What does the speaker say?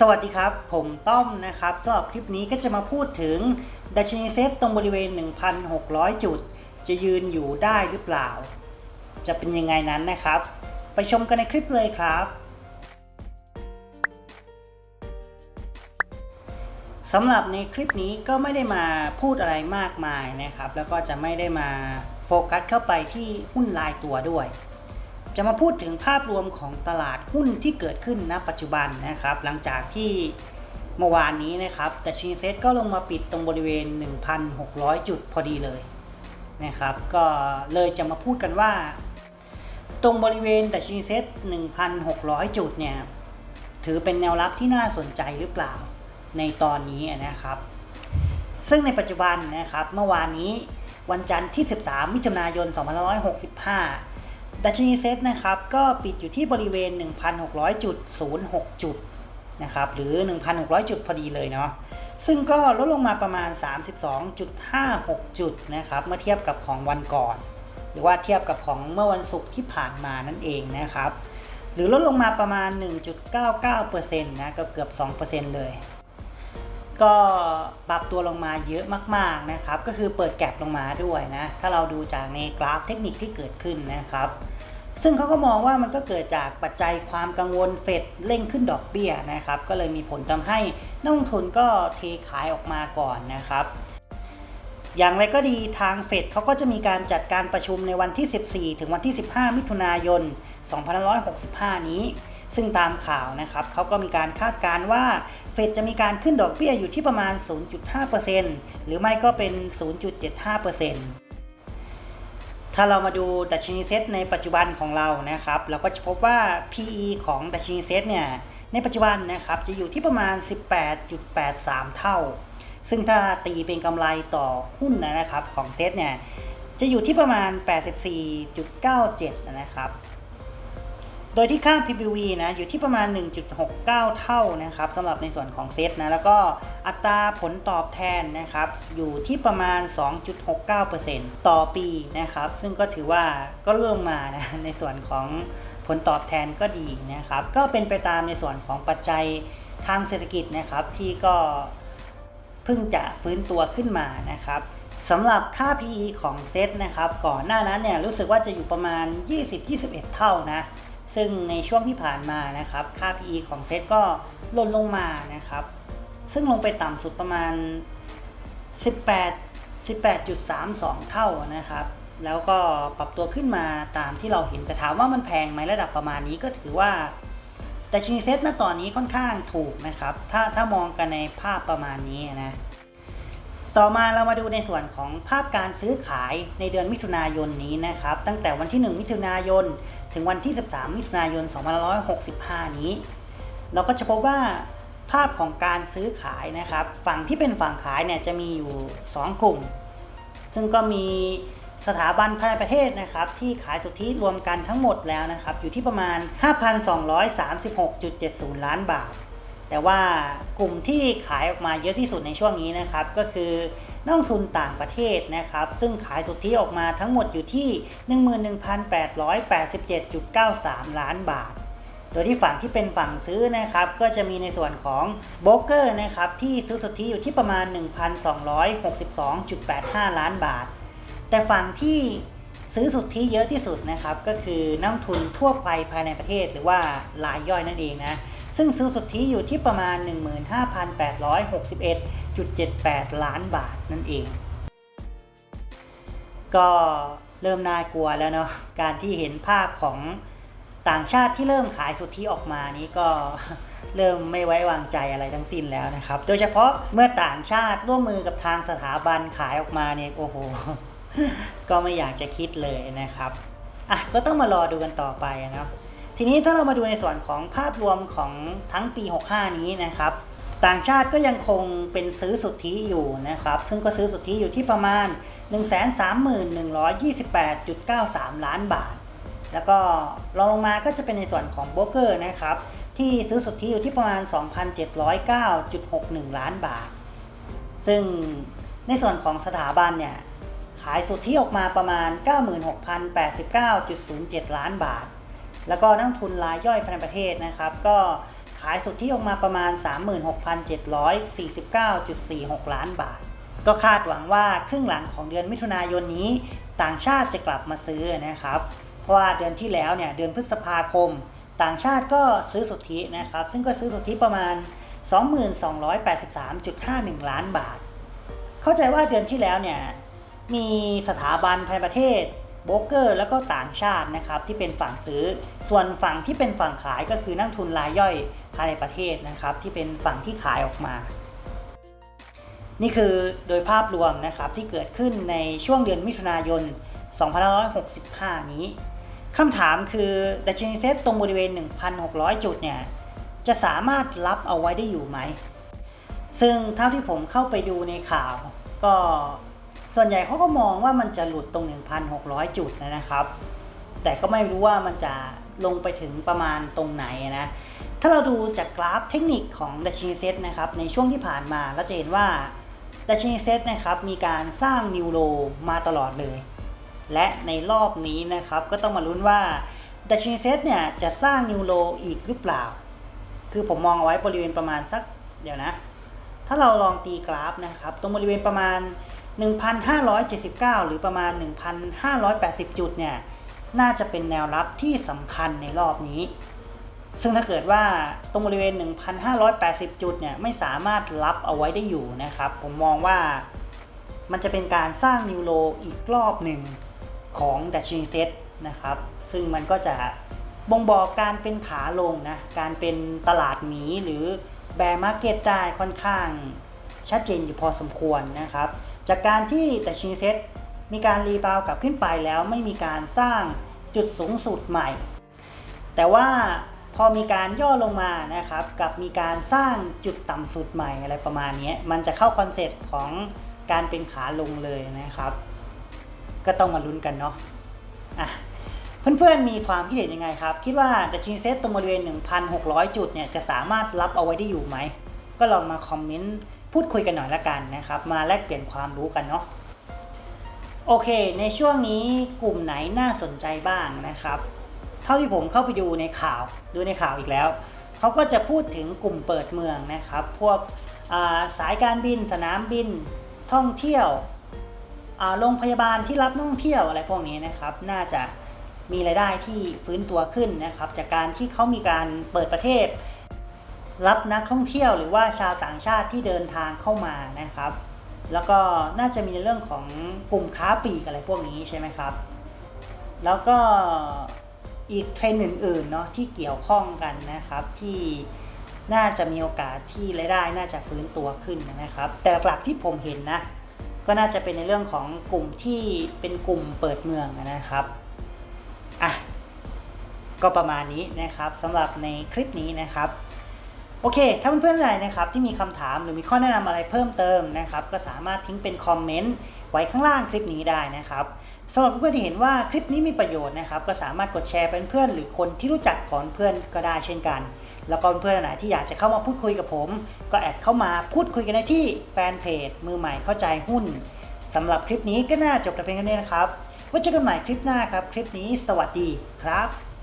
สวัสดีครับ ผมต้อมนะครับสำหรับคลิปนี้ก็จะมาพูดถึงดัชนีเซตตรงบริเวณ 1,600 จุด จะยืนอยู่ได้หรือเปล่า จะเป็นยังไงนั้นนะครับ ไปชมกันในคลิปเลยครับสำหรับในคลิปนี้ก็ไม่ได้มาพูดอะไรมากมายนะครับ แล้วก็จะไม่ได้มาโฟกัสเข้าไปที่หุ้นรายตัวด้วย จะมาพูดถึงภาพรวมของตลาดหุ้นที่เกิดขึ้นณปัจจุบันนะครับ หลังจากที่เมื่อวานนี้นะครับดัชนีเซ็ตก็ลงมาปิดตรงบริเวณ 1,600 จุดพอดีเลยนะครับ ก็เลยจะมาพูดกันว่า ตรงบริเวณดัชนีเซ็ต1,600 จุดเนี่ยถือเป็นแนวรับที่น่าสนใจหรือเปล่าในตอนนี้นะครับ ซึ่งในปัจจุบันนะครับเมื่อวานนี้วันจันทร์ที่ 13 มิถุนายน 2565 ดัชนีเซ็ตนะครับก็ปิดอยู่ที่บริเวณ 1,600.06 จุดนะครับหรือ 1,600 จุดพอดีเลยเนาะซึ่งก็ลดลงมาประมาณ 32.56 จุดนะครับเมื่อเทียบกับของวันก่อน หรือว่าเทียบกับของเมื่อวันศุกร์ที่ผ่านมานั่นเองนะครับหรือลดลงมาประมาณ 1.99%นะเกือบเกือบ 2%เลย ก็ปรับตัวลงมาเยอะมากๆนะครับ ก็คือเปิดแก็บลงมาด้วยนะ ถ้าเราดูจากในกราฟเทคนิคที่เกิดขึ้นนะครับ ซึ่งเขาก็มองว่ามันก็เกิดจากปัจจัยความกังวลเฟดเร่งขึ้นดอกเบี้ยนะครับ ก็เลยมีผลทำให้นักลงทุนก็เทขายออกมาก่อนนะครับอย่างไรก็ดีทางเฟดเขาก็จะมีการจัดการประชุมในวันที่ 14 ถึงวันที่ 15 มิถุนายน 2565 นี้ ซึ่งตามข่าวนะครับเขาก็มีการคาดการณ์ว่าเฟดจะมีการขึ้นดอกเบี้ยอยู่ที่ประมาณ 0.5%หรือไม่ก็เป็น 0.75%ถ้าเรามาดูดัชนีเซตในปัจจุบันของเรานะครับ เราก็จะพบว่า PE ของดัชนีเซตเนี่ยในปัจจุบันนะครับจะอยู่ที่ประมาณ 18.83 เท่า ซึ่งถ้าตีเป็นกำไรต่อหุ้นนะครับของเซตเนี่ยจะอยู่ที่ประมาณ 84.97 นะครับ โดยที่ค่า PBV นะอยู่ที่ประมาณ 1.69 เท่านะครับสำหรับในส่วนของเซตนะแล้วก็อัตราผลตอบแทนนะครับอยู่ที่ประมาณ 2.69%ต่อปีนะครับซึ่งก็ถือว่าก็เริ่มมานะในส่วนของผลตอบแทนก็ดีนะครับก็เป็นไปตามในส่วนของปัจจัยทางเศรษฐกิจนะครับที่ก็เพิ่งจะฟื้นตัวขึ้นมานะครับสำหรับค่า PE ของเซตนะครับก่อนหน้านั้นเนี่ยรู้สึกว่าจะอยู่ประมาณ 20-21 เท่านะ ซึ่งในช่วงที่ผ่านมานะครับ ค่า PE ของเซตก็ลดลงมานะครับ ซึ่งลงไปต่ำสุดประมาณ 18 18.32 เท่านะครับ แล้วก็ปรับตัวขึ้นมาตามที่เราเห็นแต่ถามว่ามันแพงไหมระดับประมาณนี้ก็ถือว่า แต่ชิงเซตณตอนนี้ค่อนข้างถูกนะครับ ถ้าถ้ามองกันในภาพประมาณนี้นะต่อมาเรามาดูในส่วนของภาพการซื้อขายในเดือนมิถุนายนนี้นะครับ ตั้งแต่วันที่ 1 มิถุนายน ถึงวันที่ 13 มิถุนายน 2565 นี้ เราก็จะพบว่าภาพของการซื้อขายนะครับ ฝั่งที่เป็นฝั่งขายเนี่ยจะมีอยู่ 2 กลุ่ม ซึ่งก็มีสถาบันภายในประเทศนะครับ ที่ขายสุทธิรวมกันทั้งหมดแล้วนะครับ อยู่ที่ประมาณ 5,236.70 ล้านบาท แต่ว่ากลุ่มที่ขายออกมาเยอะที่สุดในช่วงนี้นะครับก็คือนักลงทุนต่างประเทศนะครับ ซึ่งขายสุทธิออกมาทั้งหมดอยู่ที่ 11,887.93 ล้านบาท โดยที่ฝั่งที่เป็นฝั่งซื้อนะครับ ก็จะมีในส่วนของโบรกเกอร์นะครับที่ซื้อสุทธิอยู่ที่ประมาณ 1,262.85 ล้านบาท แต่ฝั่งที่ซื้อสุทธิเยอะที่สุดนะครับ ก็คือนักทุนทั่วไปภายในประเทศหรือว่ารายย่อยนั่นเองนะ ซึ่งซื้อสุทธิอยู่ที่ประมาณ 15,861.78 ล้านบาทนั่นเอง ก็เริ่มน่ากลัวแล้วเนาะการที่เห็นภาพของต่างชาติที่เริ่มขายสุทธิออกมานี้ก็เริ่มไม่ไว้วางใจอะไรทั้งสิ้นแล้วนะครับ โดยเฉพาะเมื่อต่างชาติร่วมมือกับทางสถาบันขายออกมาเนี่ยโอ้โห ก็ไม่อยากจะคิดเลยนะครับอะก็ต้องมารอดูกันต่อไปนะ ทีนี้ถ้าเรามาดูในส่วนของภาพรวมของทั้งปี 65 นี้นะครับ ต่างชาติก็ยังคงเป็นซื้อสุทธิอยู่นะครับ ซึ่งก็ซื้อสุทธิอยู่ที่ประมาณ 131,128.93 ล้านบาท แล้วก็รองลงมาก็จะเป็นในส่วนของโบรกเกอร์นะครับที่ซื้อสุทธิอยู่ที่ประมาณ 2,709.61 ล้านบาท ซึ่งในส่วนของสถาบันเนี่ยขายสุทธิออกมาประมาณ 96,089.07 ล้านบาท แล้วก็นักทุนรายย่อยภายในประเทศนะครับ ก็ขายสุทธิออกมาประมาณ 36,749.46 ล้านบาท ก็คาดหวังว่าครึ่งหลังของเดือนมิถุนายนนี้ ต่างชาติจะกลับมาซื้อนะครับ เพราะว่าเดือนที่แล้วเนี่ยเดือนพฤษภาคม ต่างชาติก็ซื้อสุทธินะครับ ซึ่งก็ซื้อสุทธิประมาณ 2283.51 ล้านบาท เข้าใจว่าเดือนที่แล้วเนี่ยมีสถาบันภายในประเทศ โบรกเกอร์ แล้วก็ต่างชาตินะครับที่เป็นฝั่งซื้อ ส่วนฝั่งที่เป็นฝั่งขายก็คือนักทุนรายย่อยภายในประเทศนะครับ ที่เป็นฝั่งที่ขายออกมา นี่คือโดยภาพรวมนะครับที่เกิดขึ้นในช่วงเดือนมิถุนายน 2565 นี้คำถามคือดัชนีเซตตรงบริเวณ 1,600 จุดเนี่ยจะสามารถรับเอาไว้ได้อยู่ไหม ซึ่งเท่าที่ผมเข้าไปดูในข่าว ก็ ส่วนใหญ่เขาก็มองว่ามันจะหลุดตรง 1,600 จุดนะครับ แต่ก็ไม่รู้ว่ามันจะลงไปถึงประมาณตรงไหนนะ ถ้าเราดูจากกราฟเทคนิคของดัชนีเซตนะครับ ในช่วงที่ผ่านมาเราจะเห็นว่าดัชนีเซตนะครับมีการสร้างนิวโรมาตลอดเลย และในรอบนี้นะครับก็ต้องมาลุ้นว่าดัชนีเซตเนี่ยจะสร้างนิวโรอีกหรือเปล่า คือผมมองเอาไว้บริเวณประมาณสักเดี๋ยวนะ ถ้าเราลองตีกราฟนะครับ ตรงบริเวณประมาณ 1,579 หรือประมาณ 1,580 จุดเนี่ย น่าจะเป็นแนวรับที่สำคัญในรอบนี้ ซึ่งถ้าเกิดว่าตรงบริเวณ 1,580 จุดเนี่ย ไม่สามารถรับเอาไว้ได้อยู่นะครับ ผมมองว่ามันจะเป็นการสร้างนิวโรอีกรอบหนึ่งของดัชนีเซ็ตนะครับ ซึ่งมันก็จะบ่งบอกการเป็นขาลงนะ การเป็นตลาดหมีหรือแบร์มาร์เก็ตได้ค่อนข้างชัดเจนอยู่พอสมควรนะครับ จากการที่ดัชนีเซ็ตมีการรีบาวกลับขึ้นไปแล้วไม่มีการสร้างจุดสูงสุดใหม่ แต่ว่าพอมีการย่อลงมานะครับ กับมีการสร้างจุดต่ำสุดใหม่อะไรประมาณนี้มันจะเข้าคอนเซ็ปต์ของการเป็นขาลงเลยนะครับ ก็ต้องมาลุ้นกันเนาะอะเพื่อนๆมีความคิดเห็นยังไงครับ คิดว่าดัชนีเซ็ตตรงบริเวณ 1,600 จุดเนี่ยจะสามารถรับเอาไว้ได้อยู่ไหม ก็ลองมาคอมเมนต์ พูดคุยกันหน่อยละกันนะครับ มาแลกเปลี่ยนความรู้กันเนาะโอเค ในช่วงนี้กลุ่มไหนน่าสนใจบ้างนะครับ เท่าที่ผมเข้าไปดูในข่าวดูในข่าวอีกแล้วเขาก็จะพูดถึงกลุ่มเปิดเมืองนะครับ พวกาสายการบิน สนามบิน ท่องเที่ยวโรงพยาบาลที่รับนักท่องเที่ยวอะไรพวกนี้นะครับ น่าจะมีรายได้ที่ฟื้นตัวขึ้นนะครับ จากการที่เขามีการเปิดประเทศ รับนักท่องเที่ยวหรือว่าชาวต่างชาติที่เดินทางเข้ามานะครับ แล้วก็น่าจะมีในเรื่องของกลุ่มค้าปลีกอะไรพวกนี้ใช่ไหมครับ แล้วก็อีกเทรนด์อื่นๆเนาะที่เกี่ยวข้องกันนะครับที่น่าจะมีโอกาสที่รายได้น่าจะฟื้นตัวขึ้นนะครับ แต่หลักที่ผมเห็นนะ ก็น่าจะเป็นในเรื่องของกลุ่มที่เป็นกลุ่มเปิดเมืองนะครับอะก็ประมาณนี้นะครับสำหรับในคลิปนี้นะครับ โอเค ถ้าเพื่อนๆไหนนะครับที่มีคำถามหรือมีข้อแนะนำอะไรเพิ่มเติมนะครับ ก็สามารถทิ้งเป็นคอมเมนต์ไว้ข้างล่างคลิปนี้ได้นะครับสำหรับเพื่อนที่เห็นว่าคลิปนี้มีประโยชน์นะครับ ก็สามารถกดแชร์เป็นเพื่อนหรือคนที่รู้จักก่อนเพื่อนก็ได้เช่นกัน แล้วก็เพื่อนๆไหนที่อยากจะเข้ามาพูดคุยกับผม ก็แอดเข้ามาพูดคุยกันได้ที่แฟนเพจมือใหม่เข้าใจหุ้นสำหรับคลิปนี้ก็น่าจบแต่เพียงเท่นี้นะครับไว้เจอกันใหม่คลิปหน้าครับ คลิปนี้สวัสดีครับ